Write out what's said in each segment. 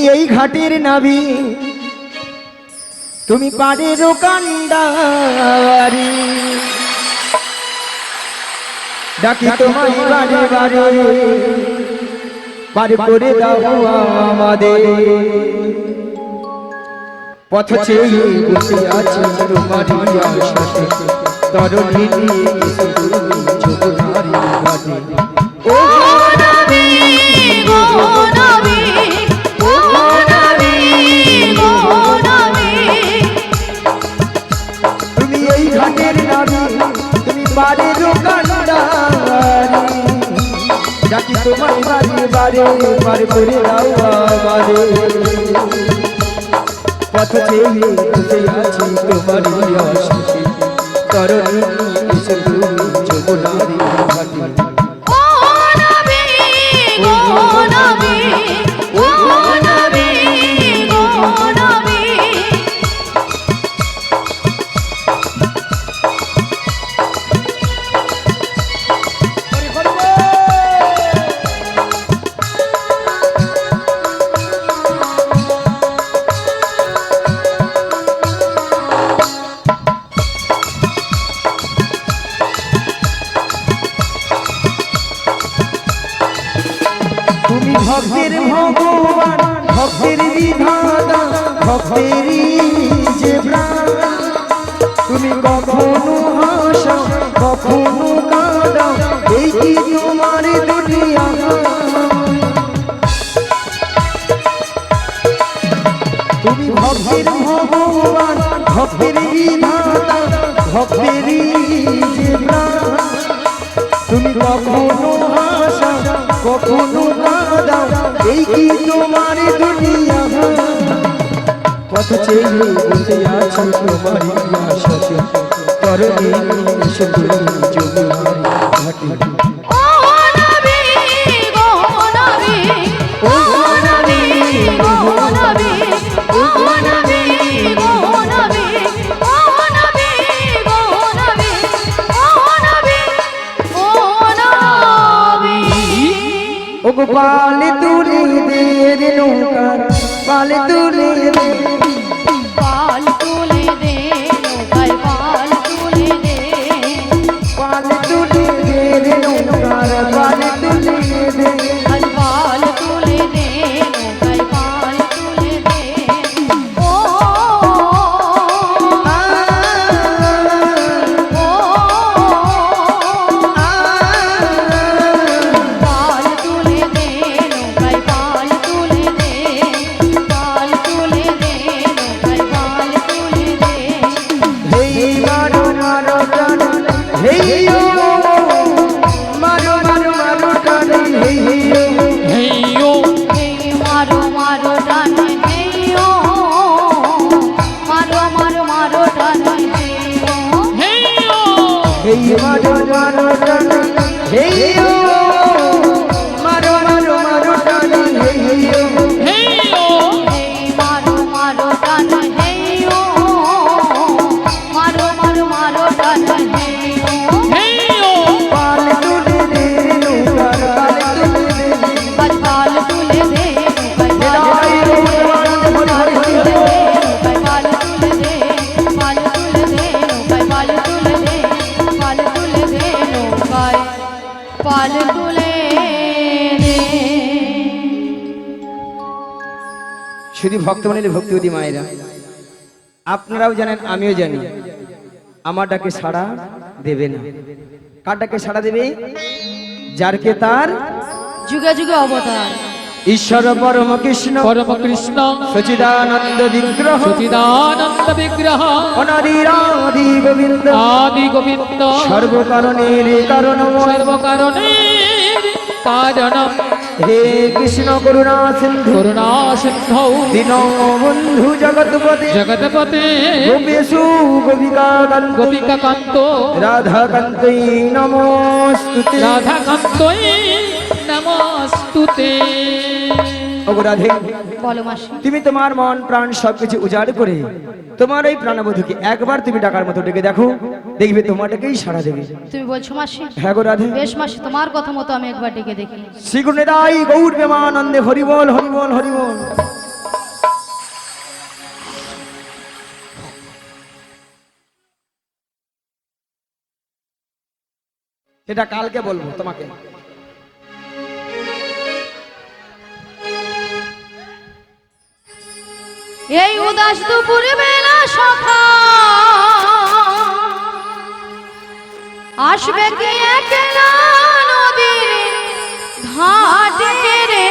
তুমি এই ঘাটের নাবি তুমি পাড়ের কান্ডারি। ডাকি তোমায় বারে বারে পারে করে দাও আমাদের। পথ চেয়ে বসে আছি তোমারই আশাতে তরণী ও নবী গো ডাকি তোমার বাড়ি বাড়ি পার করে দাও আমারে। পথ চেয়ে বসে আছি তোমার আশাতে তরণী এসে ভগবান ভক্তের যে তুমি কখনো হাসা, কখনো কাঁদাও এই কি তোমার দুনিয়া? কত চেয়ে বসে আছো তোমারই আশাতে। তরণী এসে তুমি যমুনার শুধু ভক্তমণির ভক্তিবতী মায়েরা। আপনারাও জানেন, আমিও জানি। আমার ডাকে সাড়া দেবে না। কার ডাকে সাড়া দেবে? যারকে তার যুগে যুগে অবতার। ঈশ্বর পরম কৃষ্ণ পরম কৃষ্ণ সচিদানন্দ বিগ্রহ সচিদানন্দ বিগ্রহ অনাদিরাদি গোবিন্দ আদি গোবিন্দ সর্বকারণের কারণময় সর্বকারণের কারণ হে কৃষ্ণ করুণা সিন্ধু করুণা সিন্ধৌ দীন বন্ধু জগৎপতি জগৎপতে গোপেশু গোপিকা কান্ত গোপিকা কান্ত। রাধা কান্তই নমস্তুতে। রাধা কান্তই নমস্তুতে। অপরাধে তুমি তোমার মন প্রাণ সবকিছু উজাড় করে তোমার এই প্রাণবধুকে একবার তুমি ডাকার মতো ডেকে দেখো। দেখবে তোমাটাকেই সাড়া দেবে। তুমি বলছো মাসি? হ্যাঁ গো রাধে। বেশ মাসি তোমার কথা মতো আমি একবার ডেকে দেখি। শ্রীগুণে দাই গৌর প্রেমানন্দে হরিবল হরিবল হরিবল। এটা কালকে বলব তোমাকে। এই উদাস দুপুর বেলা সখা আসবে কি নদীর রে?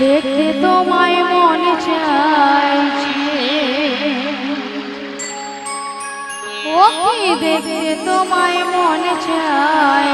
দেখতে তোমায় মন চাই ও কি দেখতে তোমায় মন চাই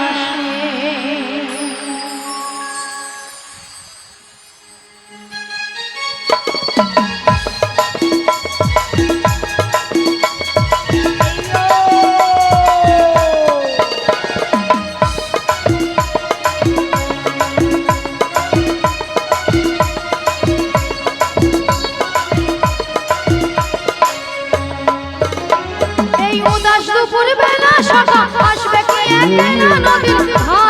নবীন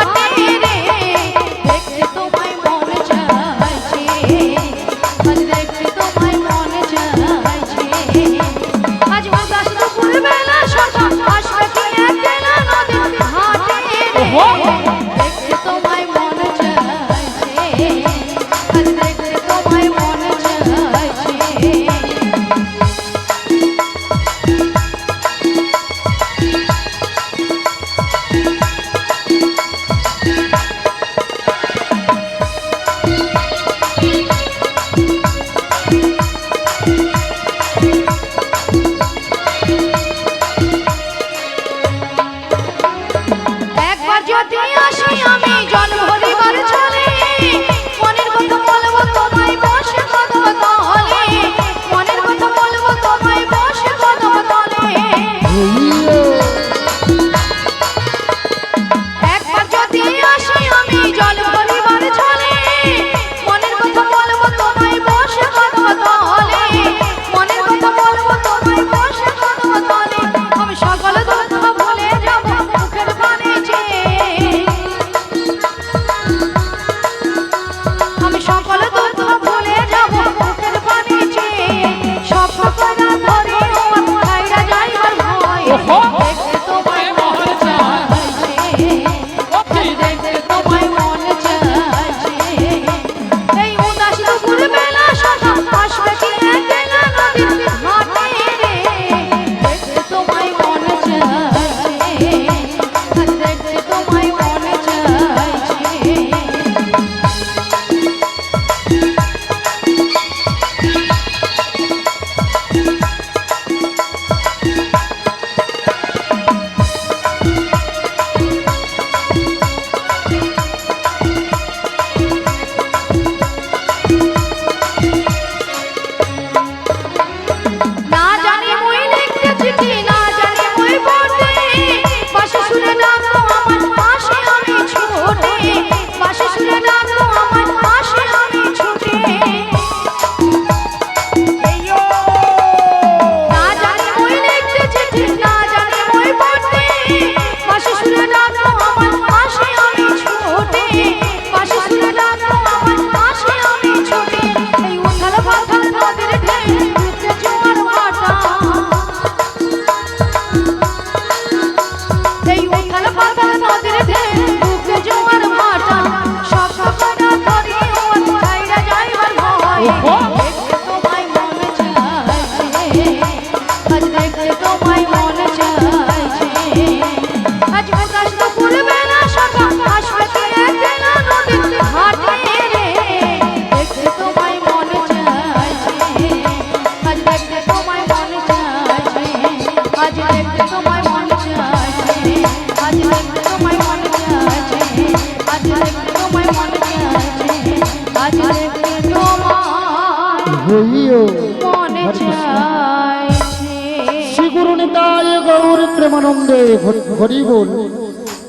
করে হরি বল।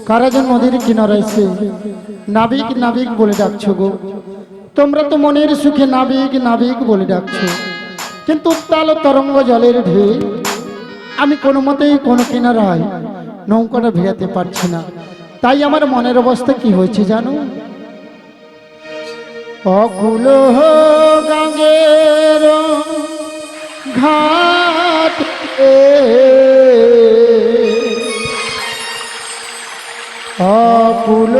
কারা যেন নদীর কিনারাইছে নাবিক নাবিক বলে ডাকছ গো। তোমরা তো মনের সুখে নাবিক নাবিক বলে ডাকছ। কিন্তু উত্তাল তরঙ্গ জলের ঢে আমি কোনো মতেই কোনো কিনারায় নৌকাটা ভেড়াতে পারছি না। তাই আমার মনের অবস্থা কি হয়েছে জানো? অকুল ঘাট অপুল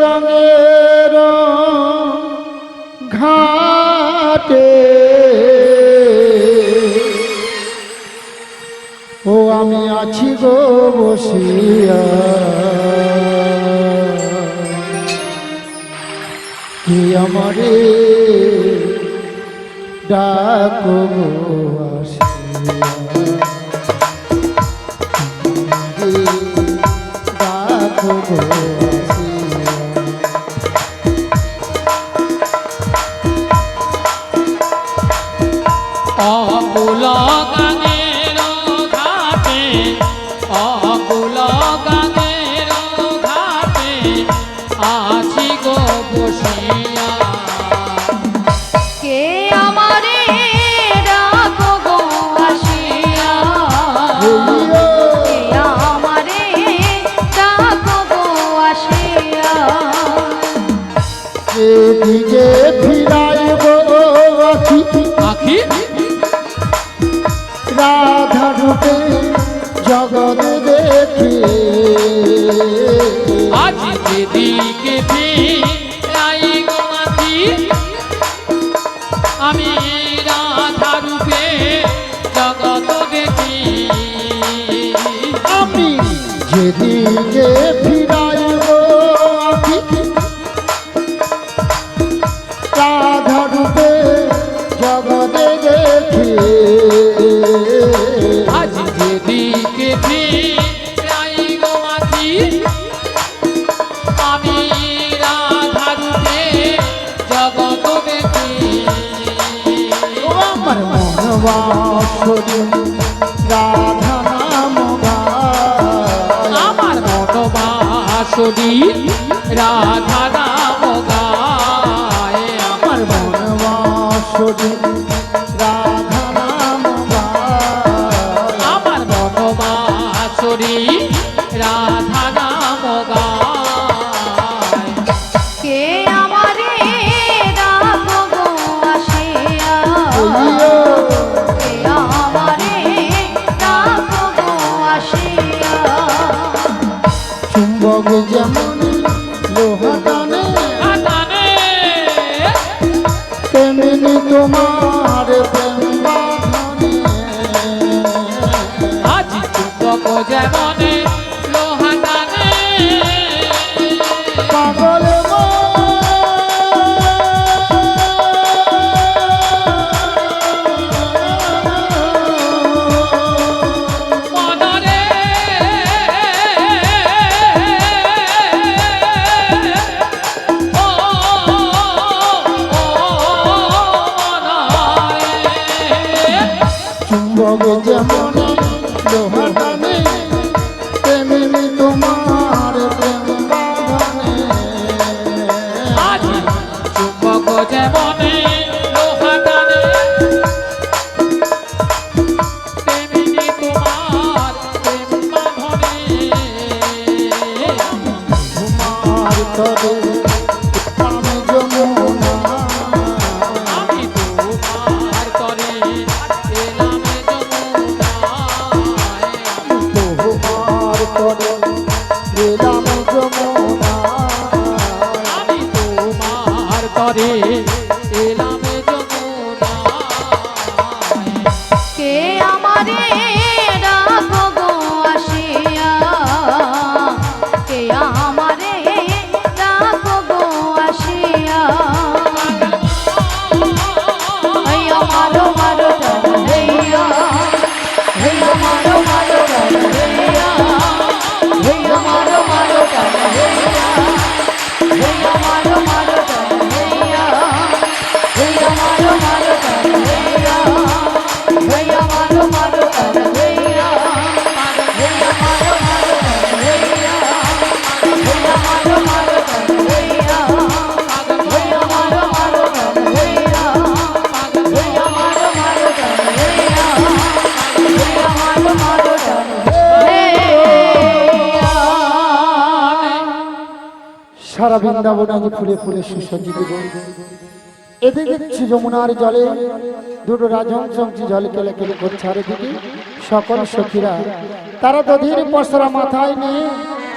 রঙের ঘাটে। ও আমি আছি গো বসিয়া। কি আমার ডাকো আসিয়া? গো ये दिल के फिरा Come on. বৃন্দাবন ফুলে ফুলে সুসজ্জিত এদিকে দেখছি যমুনার জলে দুটো রাজহংসি জল কেলে কেলে করছে দিকে সকল সখীরা। তারা দধির পশরা মাথায় নিয়ে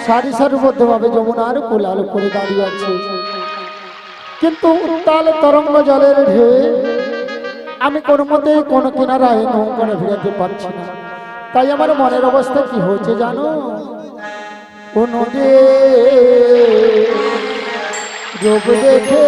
সারি সারিবদ্ধভাবে যমুনার কোলাল করে দাঁড়িয়ে আছে। কিন্তু উত্তাল তরঙ্গ জলের ঢেউয়ে আমি কোনো মতে কোনো কিনারায় নৌকাটা ফিরাতে পারছি না। তাই আমার মনের অবস্থা কি হয়েছে জানো? কোনো যোগ দেখে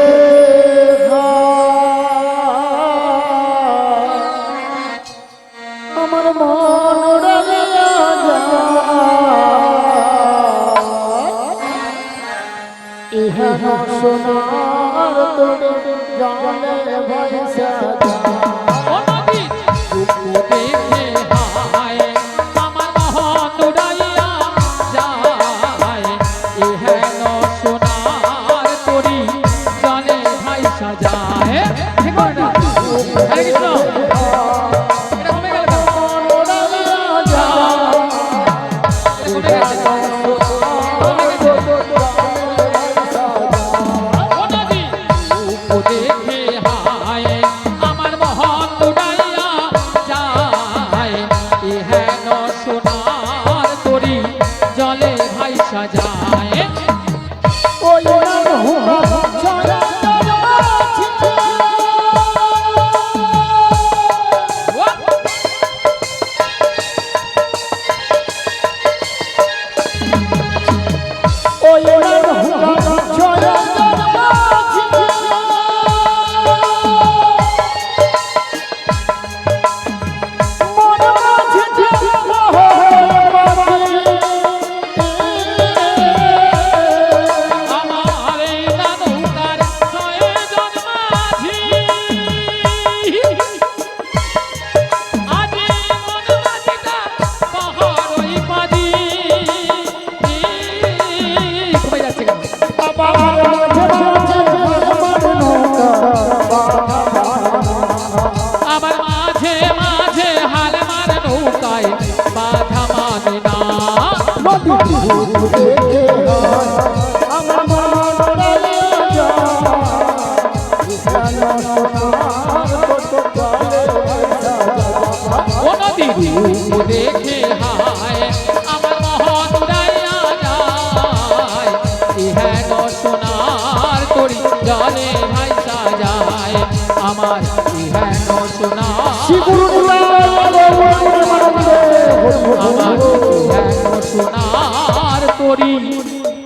তরি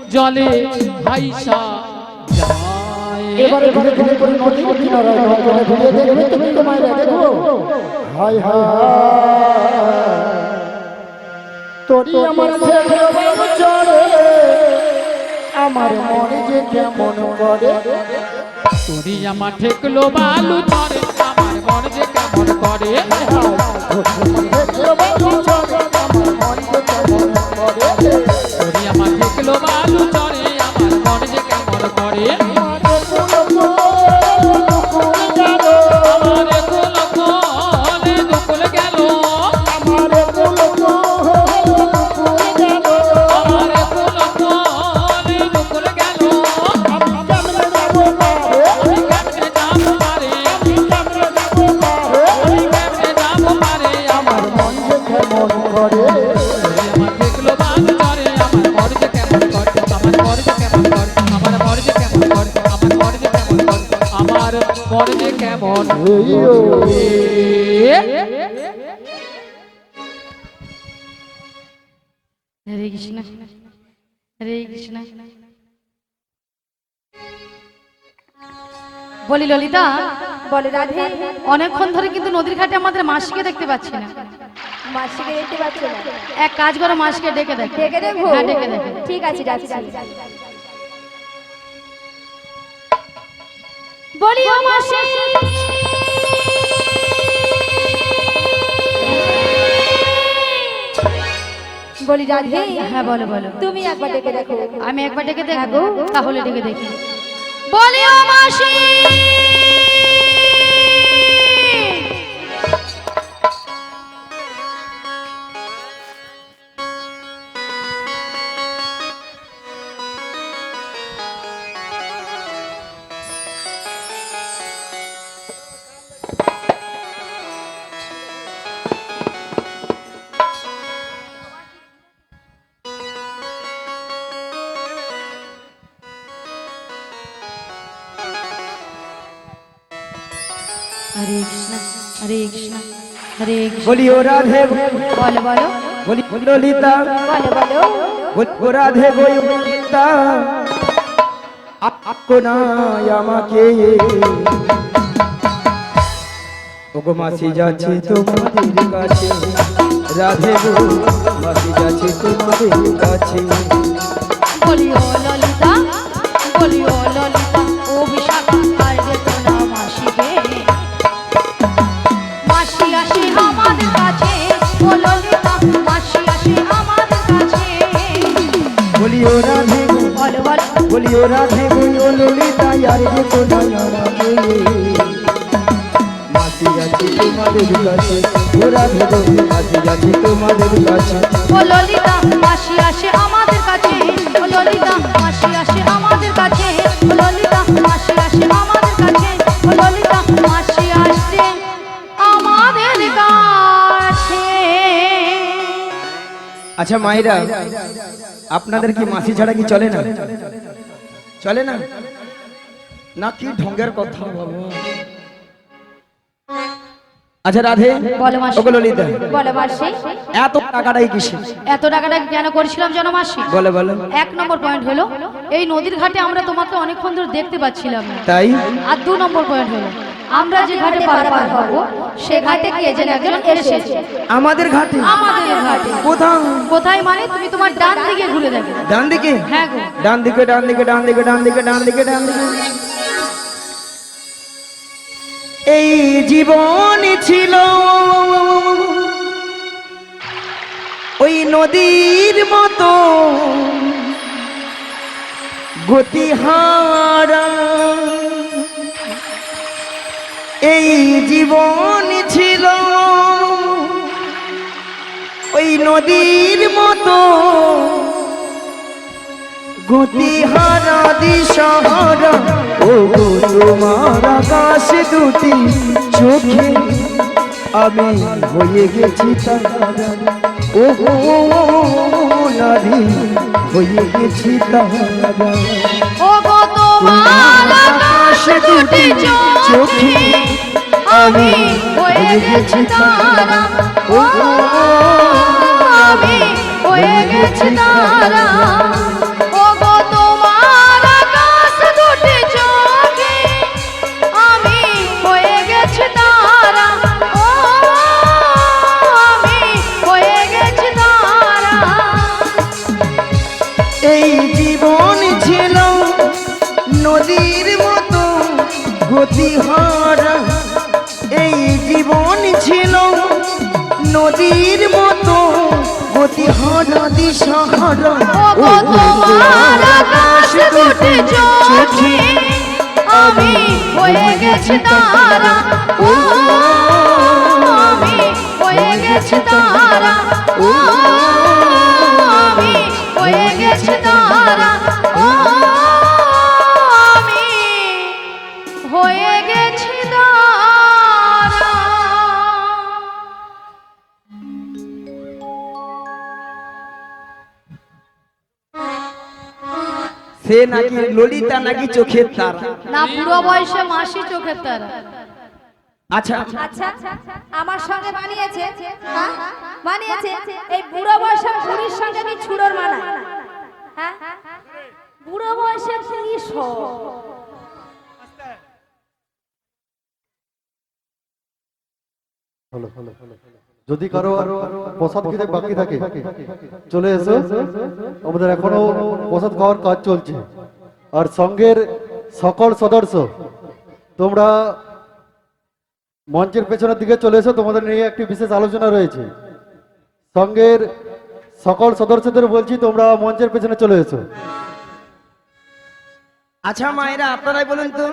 জলে ভাইসা এবারে ঘুরে ঘুরে করে নদীর কিনারায় ঘুরে দেখবে তুমি তোমায় দেখো হাই হাই হাই তোরি আমার মনে যে কেমন করে। তোরি আমার ঠেকলো বালু আমার মন যে কেমন করে? আমার ঠেকলো বালু তরে আমার মন যে কেমন করে? কেমন হরে কৃষ্ণ হরে কৃষ্ণ। বলি ললিতা বলে রাধে। অনেকক্ষণ ধরে কিন্তু নদীর ঘাটে আমাদের মাসিকে দেখতে পাচ্ছি না। মাসিকে দেখতে পাচ্ছ না। এক কাজ করো মাসিকে ডেকে দেখো। ডেকে দেখো? হ্যাঁ ডেকে দেখো। ঠিক আছে যাচ্ছি বলি ও মাসি। বলি রাধে হ্যাঁ বলো বলো তুমি একবার ডেকে দেখো। আমি একবার ডেকে দেখব তাহলে ডেকে দেখি। বলি ও মাসি! কৃষ্ণ বলিও রাধে বলো বলো। বলি ললিতা। বলো বলো। বলব রাধে গো ললিতা আপনায় আমাকে। ওগো মাসি যাচ্ছে তোমাদের কাছে। রাধে গো মাসি যাচ্ছে তোমাদের কাছে। বলি ও ললিতা বলি বলো বলি ও রাধে গো ও ললিতা আর যে কোনায় যাচ্ছে তোমাদের কাছে ও রাধে গো মাসি যাচ্ছে তোমাদের কাছে। ও ললিতা মাসি আসে আমাদের কাছে ও ললিতা মাসি আসে আমাদের কাছে ও ললিতা মাসি আসে আমাদের কাছে ও ললিতা মাসি আসছে আমাদের কাছে। আচ্ছা মায়েরা আপনাদের কি মাসি ছাড়া কি চলে না? চলে না? না কি ঢঙ্গের কথা বাবা? আচ্ছা রাধে ওগুলো নিতে বলে মাসি। এত টাকাটাই কিসে এত টাকাটা কেন করেছিলাম যেন মাসি? বলে বলে। এক নম্বর পয়েন্ট হলো এই নদীর ঘাটে আমরা তোমাকে অনেকক্ষণ ধরে দেখতে পাচ্ছিলাম তাই? আর দু নম্বর পয়েন্ট হলো আমরা যে ঘাটে পারাপার হব সে ঘাটে কে যেন একজন এসেছে। আমাদের ঘাটে। আমাদের ঘাটে। কোথাও কোথায় মানে? তুমি তোমার ডান দিকে ঘুরে দেখো। ডান দিকে? হ্যাঁ গো। ডান দিকে ডান দিকে ডান দিকে ডান দিকে ডান দিকে ডান দিকে। এই জীবন ছিল ওই নদীর মতো। গতিহারা এই জীবন ছিল ওই নদীর মতো। গতিহারা দিশাহারা ও গো তোমার আকাশ দুটি চোখে। আমি হয়ে গেছি তাহারা ও গো নারী হয়ে গেছি তাহারা। ও গো তোমার আকাশ দুটি চোখে আমি হয়ে গেছি তারা। ও আমি হয়ে গেছি তারা। গতিহারা এই জীবন ছিল নদীর মতো গতিহারা দিশাহারা ওগো তোমার আকাশ দুটি চোখে আমি হয়ে গেছি তারা। ও আমি হয়ে গেছি তারা। ও আমি হয়ে গেছি তারা। ও সে নাকি ললিতা নাকি চোখের তারা? না পুরো বয়সে মাসি চোখের তারা। আচ্ছা। আচ্ছা আমার সঙ্গে বানিয়েছে হ্যাঁ মানিয়েছে? এই বুড়ো বয়সে বুড়ির সঙ্গে কি ছুড়োর মানা। হ্যাঁ? বুড়ো বয়সে কি শখ যদি কারও প্রসাদ খেতে বাকি থাকে চলে এসো। আমাদের এখনও প্রসাদ খাওয়ার কাজ চলছে। আর সঙ্গের সকল সদস্য তোমরা মঞ্চের পেছনের দিকে চলে এসো। তোমাদের নিয়ে একটি বিশেষ আলোচনা রয়েছে। সঙ্গের সকল সদস্যদের বলছি তোমরা মঞ্চের পেছনে চলে এসো। আচ্ছা মায়েরা আপনারাই বলুন তো।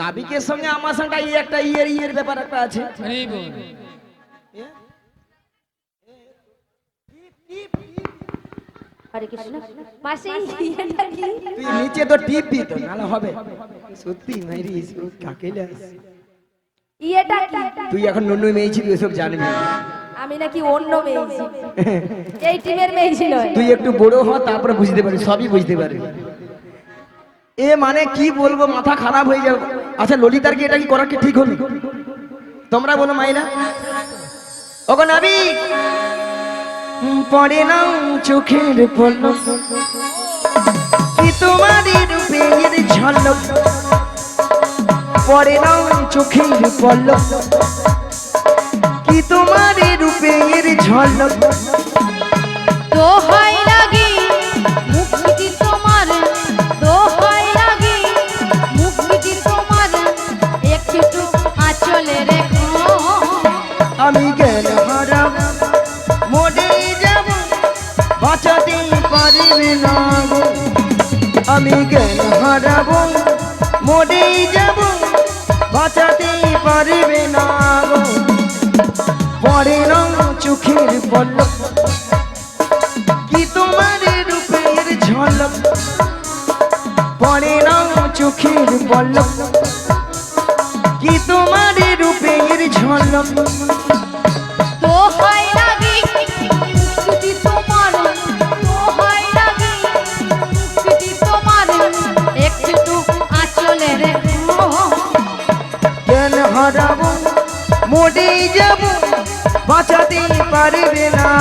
নাবিকের সঙ্গে আমার সঙ্গে এই একটা ইয়ের ইয়ের ব্যাপার একটা আছে। তুই নিচে তো টিপ দি নাহলে হবে। সত্যি মাইরি কাকে ইয়েটা তুই এখন নন্নু তুই এসব জানবি। আমি নাকি অন্য এই টিমের মেয়েছি নয় তুই একটু বড় হ তারপরে বুঝতে পারবি সবই বুঝতে পারবি এ মানে কি বলব মাথা খারাপ হয়ে যাবে। আচ্ছা ললিতার কি এটা কি করা কি ঠিক হলো? তোমরা বলো মাইনা ওগো নাবি। পড়ে না চোখের পলক। কি তোমার রূপের ঝলক? পড়ে না চোখের পলক। কি তোমার রূপের ঝলক? দোহাই লাগি বাঁচাতে পারবে না আমি জ্ঞান হারাব মরে যাব। বাঁচাতে পারবে না পরে রং চোখের পলক কি তোমার রূপের ঝলক? পরে রং চোখের পলক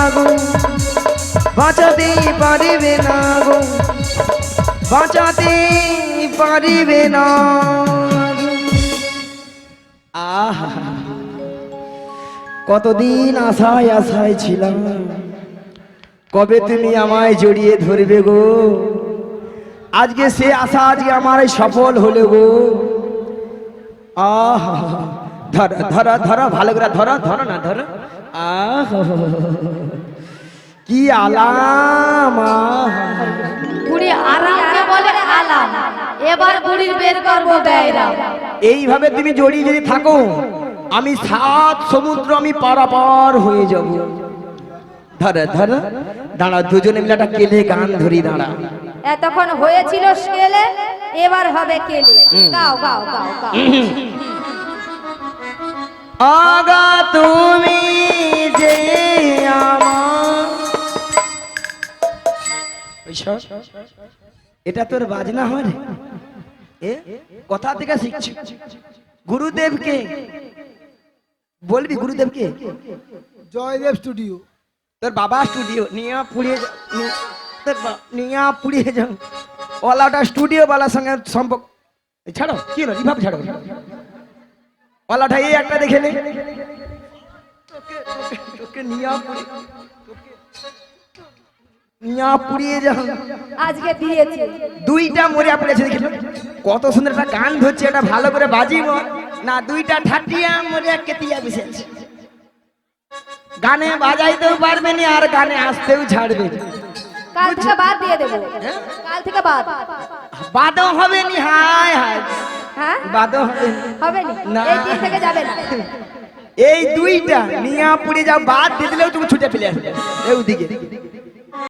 গো। বাঁচাতে পারবে না গো। বাঁচাতে পারবে না। আহা। কতদিন আশায় আশায় ছিলাম। কবে তুমি আমায় জড়িয়ে ধরবে গো? আজকে সে আশা আজকে আমার সফল হলো গো। আহ। ধর ধর ধর ভালো করে ধর ধর না ধর। আহ কি আলাম বুড়ি আরামকে বলে আলাম। এবার বুড়ির বের করব এইভাবে তুমি জড়িয়ে যদি থাকো আমি সাত সমুদ্র আমি পারাপার হয়ে যাব। ধর ধর দাঁড়া দুজনে মিলে একটা কেলে গান ধরি দাঁড়া এতক্ষণ হয়েছিল স্কেলে এবার হবে কেলে। গাও গাও গাও গাও। আগা তুমি যে আমার। এটা তোর বাজনা হয়? এ? কথা থেকে শিখছি। গুরুদেবকে। বলবি গুরুদেবকে? জয়দেব স্টুডিও তোর বাবা স্টুডিও নিয়ে পুড়িয়ে তোর নিয়ে পুড়িয়ে যাও ওলাটা স্টুডিও বালার সঙ্গে সম্পর্ক ছাড়ো। কি হলো? রিভাব ছাড়ো। ওলাটা এই একটা দেখে নে। তোকে নিয়ে পুড়িয়ে তোকে নিয়ে পুড়িয়ে যাও আজকে দিয়েছি। দুইটা মরিয়া পড়েছে দেখি কত সুন্দর একটা গান ধরছে এটা ভালো করে বাজিব না দুইটা ঠাটিয়া মরিয়া কেতিয়া বসেছে। গানে বাজাইতেও পারবে না আর গানে আসতেও ছাড়বে না। কাল থেকে বাদ দিয়ে দেবো। কাল থেকে বাদ। বাদও হবে নি হায় হায়। হ্যাঁ? বাদও হবে হবে নি। এই দিন থেকে যাবে না। এই দুইটা নিয়া পুড়ে যাও বাদ দিয়ে দিলেও তুমি ছুটে ফেলে আসবে। এই দিকে।